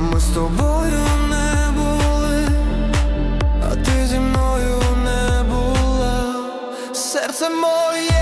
ми з тобою не були, а ти зі мною не була, серце моє